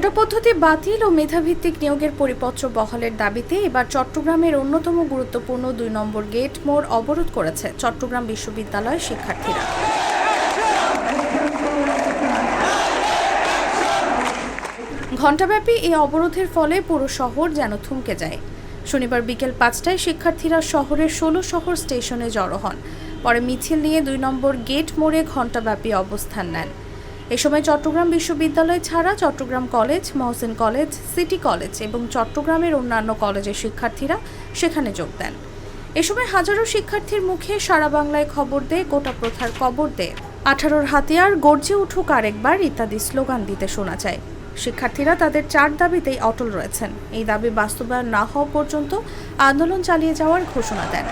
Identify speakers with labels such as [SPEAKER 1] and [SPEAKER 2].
[SPEAKER 1] কোটা পদ্ধতি বাতিল ও মেধাভিত্তিক নিয়োগের পরিপত্র বহালের দাবিতে এবার চট্টগ্রামের অন্যতম গুরুত্বপূর্ণ দুই নম্বর গেট মোড় অবরোধ করেছে চট্টগ্রাম বিশ্ববিদ্যালয়ের শিক্ষার্থীরা। ঘণ্টাব্যাপী এই অবরোধের ফলে পুরো শহর যেন থমকে যায়। শনিবার বিকেল পাঁচটায় শিক্ষার্থীরা শহরের ষোলো শহর স্টেশনে জড়ো হন। পরে মিছিল নিয়ে দুই নম্বর গেট মোড়ে ঘণ্টাব্যাপী অবস্থান নেন। এ সময় চট্টগ্রাম বিশ্ববিদ্যালয় ছাড়া Chattogram college, Mohsen college, city college এবং চট্টগ্রামের অন্যান্য কলেজের শিক্ষার্থীরা সেখানে যোগ দেন। এ সময় হাজারো শিক্ষার্থীর মুখে সারা বাংলায় খবর দে গোটা প্রথার কবর দে আঠারোর হাতিয়ার, গর্জে উঠুক আরেকবার ইত্যাদি স্লোগান দিতে শোনা যায়। শিক্ষার্থীরা তাদের চার দাবিতেই অটল রয়েছেন। এই দাবি বাস্তবায়ন না হওয়া পর্যন্ত আন্দোলন চালিয়ে যাওয়ার ঘোষণা দেন।